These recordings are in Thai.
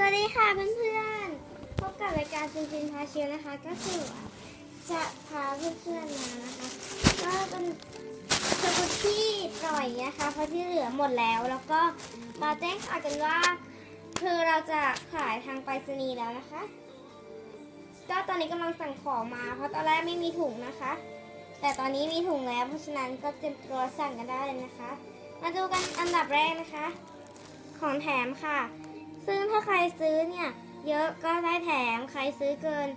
สวัสดีค่ะเพื่อนๆ พบกับรายการซินซินพาเชียวนะคะ ก็คือจะพาเพื่อนๆมานะคะ ก็เป็นสกุตที่ปล่อยนะคะ เพราะที่เหลือหมดแล้ว แล้วก็มาแจ้งข่าวกันว่า คือเราจะขายทางไปรษณีย์แล้วนะคะ ก็ตอนนี้กำลังสั่งของมา เพราะตอนแรกไม่มีถุงนะคะ แต่ตอนนี้มีถุงแล้ว เพราะฉะนั้นก็เตรียมตัวสั่งกันได้เลยนะคะ มาดูกันอันดับแรกนะคะ ของแถมค่ะ ซึ่งถ้าใครซื้อเนี่ย เยอะก็ได้แถมใครซื้อเกิน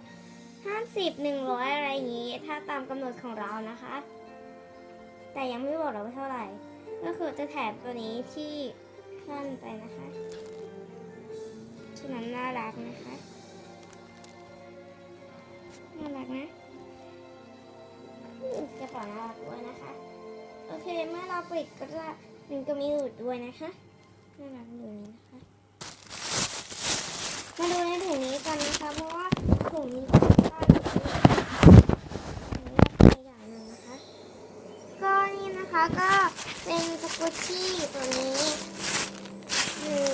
50 100 อะไรอย่างนี้ ถ้าตามกำหนดของเรานะคะ แต่ยังไม่บอกเราว่าเท่าไหร่ ก็คือจะแถมตัวนี้ที่ขั้นไปนะคะฉะนั้นน่ารักนะคะ น่ารักนะจะขอน่ารักด้วยนะคะ โอเค เมื่อเราปิดก็จะมันก็มีหลุดด้วยนะคะ น่ารักอยู่นี้นะคะ มาดูในถุงนี้กันนะคะ เพราะว่าถุงนี้ค่อนข้างจะเยอะตัวอย่างหนึ่งนะคะก็นี่นะคะก็เป็นสกุชชี่ตัวนี้คือ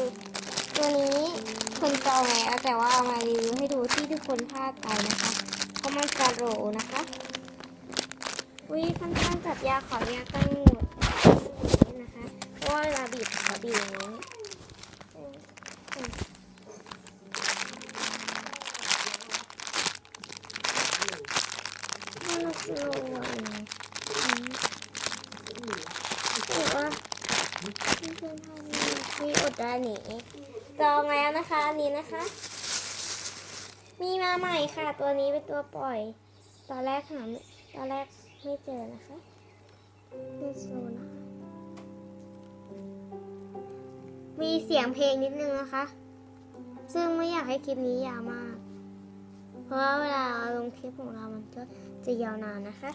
ตัวนี้คนจองแล้วแต่ว่าเอามารีวิวให้ดูที่ทุกคนพลาดไปนะคะเพราะมันจะโหลนะคะวิค่อนข้างจับยาขอยาตั้งหมดนี่นะคะเพราะว่าเวลาบีบขอบีบอย่างนี้อืม น่ารักเลยถือว่าเพื่อ นๆทำมีอดได้หนีจองแล้วนะคะอันนี้นะคะ มีมาใหม่ค่ะ ตัวนี้เป็นตัวปล่อย ตอนแรกหาตอนแรกไม่เจอนะคะไม่โซนะคะ มีเสียงเพลงนิดนึงนะคะ ซึ่งไม่อยากให้คลิปนี้ยาวมาก เพราะว่าเวลาเราลงคลิปของเรามันก็จะยาวนานนะคะ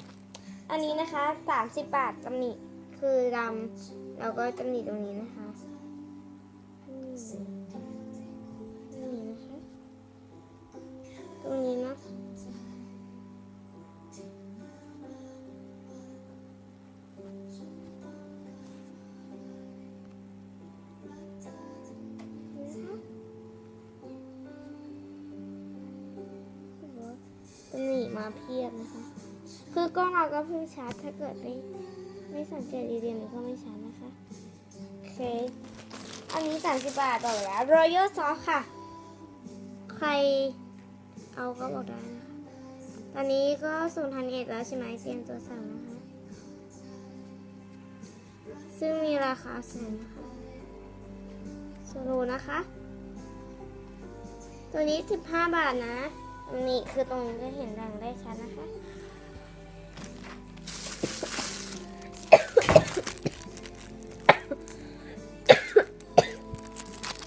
อันนี้นะคะ 30 บาทตำหนิ คือดำแล้วก็ตำหนิตรงนี้นะคะอืมนี่นะคะ ตรงนี้นะนะคะตำหนิมาเพียบนะคะ คือกล้องเราก็เพิ่งชาร์จถ้าเกิดไม่ ไม่สังเกตดีๆมันก็ไม่ชัดนะคะโอเคอันนี้ 30 บาทบอแล้ว Royal Sauce ค่ะ ใครเอาก็บอกได้นะคะ ตอนนี้ก็สูนทันเอ็ดแล้วใช่ไหมเตรียมตัวสั่งนะคะ ซึ่งมีราคาสูงนะคะสโลนะคะ ตัวนี้ 15 บาทนะ อันนี้คือตรงนี้จะเห็นดังได้ชัดนะคะ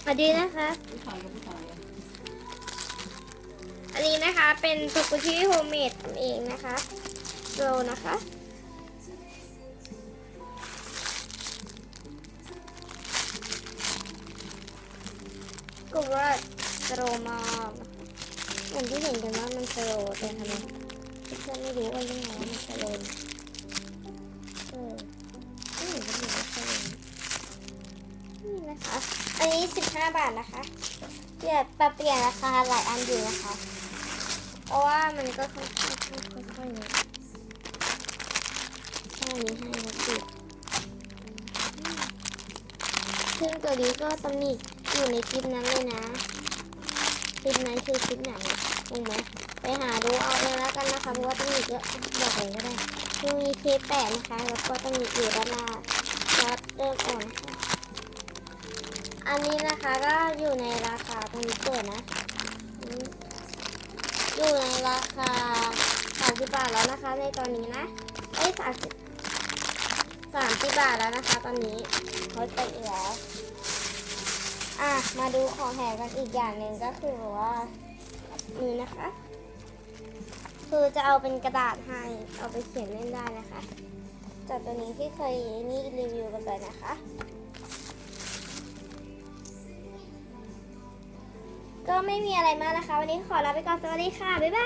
วัสดีนะคะ อันนี้นะคะเป็นสกุชี่โฮมเมดทำเองนะคะโรนะคะก็ว่าสโรมากนะคะอย่างที่เห็นกันว่ามันสโรแต่ทำไมเพื่อนไม่รู้ว่ายังไงว่ามันสโร 25 บาทนะคะเปลี่ยนปรับเปลี่ยนราคาหลายอันอยู่นะคะ เพราะว่ามันก็ค่อนข้างค่อนข้างเยอะแค่นี้ให้มาติดซึ่งตัวนี้ก็ตำหนิอยู่ในคลิปนั้นเลยนะคลิปนั้นคือคลิปไหนถูกไหมไปหาดูเอาเองแล้วกันนะคะเพราะว่าตำหนิเยอะบอกเลยก็ได้ที่มีเคแปดนะคะ แล้วก็ตำหนิอยู่ด้านล่างแล้เริ่มอ่อนค่ะ อันนี้นะคะก็อยู่ในราคาตรงนี้เปิดนะ อยู่ในราคา30บาทแล้วนะคะ ในตอนนี้นะเอ้ย30 30บาทแล้วนะคะ ตอนนี้ลดไปอีกแล้วอะมาดูของแถมกันอีกอย่างหนึ่งก็คือว่านี่นะคะ คือจะเอาเป็นกระดาษให้เอาไปเขียนเล่นได้นะคะจากตัวนี้ที่เคยนี่รีวิวกันไปนะคะ ก็ไม่มีอะไรมากนะคะ วันนี้ขอลาไปก่อนสวัสดีค่ะ บ๊ายบาย